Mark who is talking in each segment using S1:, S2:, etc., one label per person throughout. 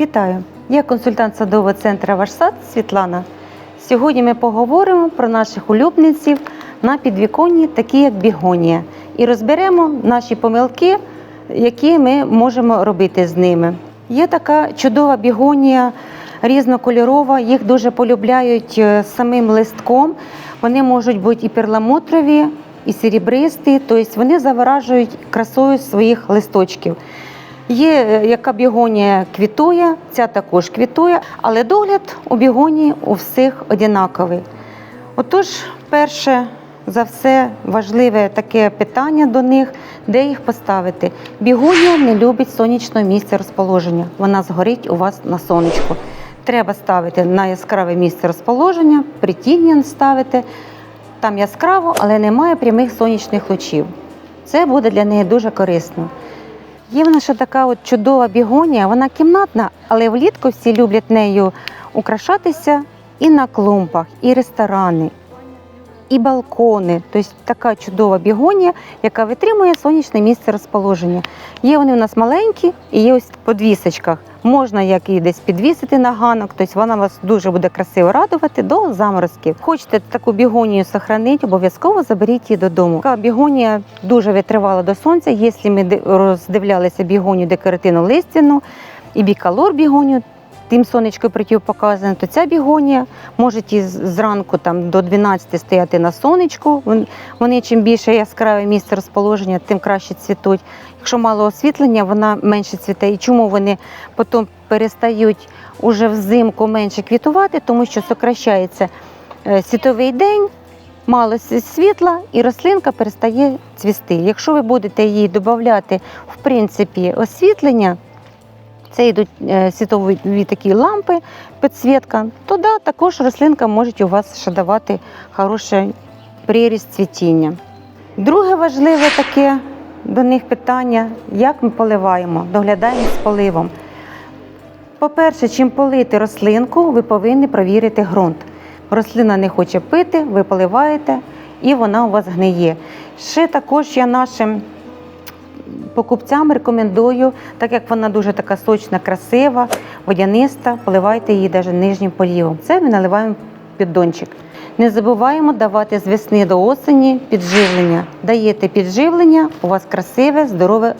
S1: Вітаю! Я консультант садового центру Ваш сад Світлана. Сьогодні ми поговоримо про наших улюбленців на підвіконні, такі як бігонія, і розберемо наші помилки, які ми можемо робити з ними. Є така чудова бігонія різнокольорова, їх дуже полюбляють е, самим листком. Вони можуть бути і перламутрові, і серебристі, тобто вони заворажують красою своїх листочків. Є е, яка бігонія квітує, ця також квітує, але догляд у бігонії у всіх однаковий. Отож, перше за все важливе таке питання до них, де їх поставити. Бігонія не любить сонячного місця розположення. Вона згорить у вас на сонечку. Треба ставити на яскраве місце розположення, притіння ставити. Там яскраво, але немає прямих сонячних лучів. Це буде для неї дуже корисно. Є в нас ще така от чудова бігонія, вона кімнатна, але влітку всі люблять нею украшатися і на клумбах, і ресторани, і балкони. Тобто така чудова бігонія, яка витримує сонячне місце розположення. Є вони у нас маленькі і є ось в подвісочках. Можна як і десь підвісити на ганок, тобто вона вас дуже буде красиво радувати до заморозків. Хочете таку бігонію сохранити, обов'язково заберіть її додому. Така бігонія дуже витривала до сонця. Якщо ми ди- роздивлялися бігонію декоративну листяну і бікалор бігонію, тим сонечко противопоказане, то ця бігонія може і зранку там, до 12 стояти на сонечку. Вони чим більше яскраве місце розположення, тим краще цвітуть. Якщо мало освітлення, вона менше цвіте. І чому вони потім перестають уже взимку менше квітувати, тому що сокращається е, світовий день, мало світла, і рослинка перестає цвісти. Якщо ви будете їй додати в принципі освітлення, це йдуть е, світові такі лампи, підсвітка, то да, також рослинка може у вас ще давати хороший приріст цвітіння. Друге важливе таке до них питання, як ми поливаємо, доглядаємо з поливом. По-перше, чим полити рослинку, ви повинні провірити ґрунт. Рослина не хоче пити, ви поливаєте, і вона у вас гниє. Ще також я нашим покупцям рекомендую, так як вона дуже така сочна, красива, водяниста, поливайте її навіть нижнім полівом. Це ми наливаємо піддончик. Не забуваємо давати з весни до осені підживлення. Даєте підживлення, у вас красиве, здорове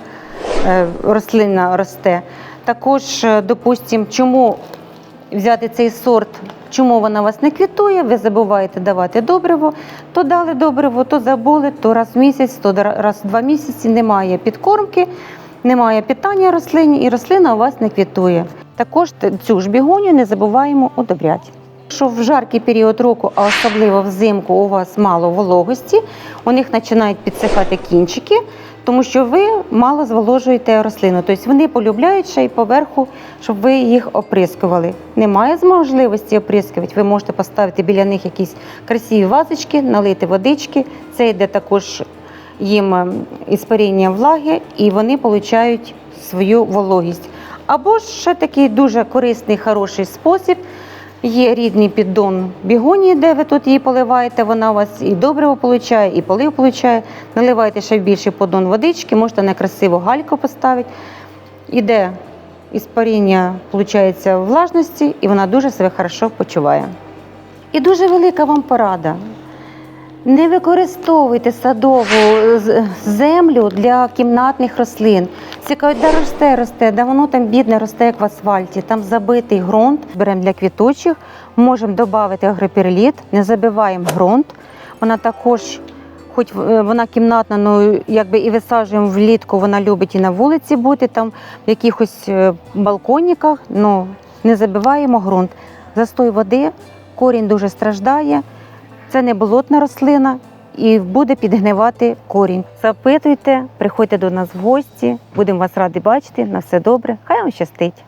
S1: е, рослина росте. Також, е, допустимо, чому взяти цей сорт, чому вона вас не квітує, ви забуваєте давати добриво, то дали добриво, то забули, то раз в місяць, то раз в два місяці немає підкормки, немає питання рослині, і рослина у вас не квітує. Також цю ж бігоню не забуваємо удобряти. Якщо в жаркий період року, а особливо взимку, у вас мало вологості, у них починають підсихати кінчики, тому що ви мало зволожуєте рослину. Тобто вони полюбляють ще й поверху, щоб ви їх оприскували. Немає можливості оприскувати. Ви можете поставити біля них якісь красиві вазочки, налити водички. Це йде також їм ем, іспаріння влаги, і вони отримують свою вологість. Або ж ще такий дуже корисний, хороший спосіб. Є рідний піддон бігонії, де ви тут її поливаєте. Вона у вас і добриво получає, і полив получає. Наливайте ще в більший поддон водички, можете на красиву гальку поставити. Іде іспаріння, виходить, влажності, і вона дуже себе хорошо почуває. І дуже велика вам порада. Не використовуйте садову землю для кімнатних рослин. Цікаво, де росте, росте, да воно там бідне росте, як в асфальті. Там забитий ґрунт. Беремо для квітучих, можемо додати агроперліт, не забиваємо ґрунт. Вона також, хоч е, вона кімнатна, ну якби і висаджуємо влітку, вона любить і на вулиці бути, там в якихось е, балконниках, ну не забиваємо ґрунт. Застой води, корінь дуже страждає. Це не болотна рослина і буде підгнивати корінь. Запитуйте, приходьте до нас в гості, будемо вас раді бачити. На все добре. Хай вам щастить.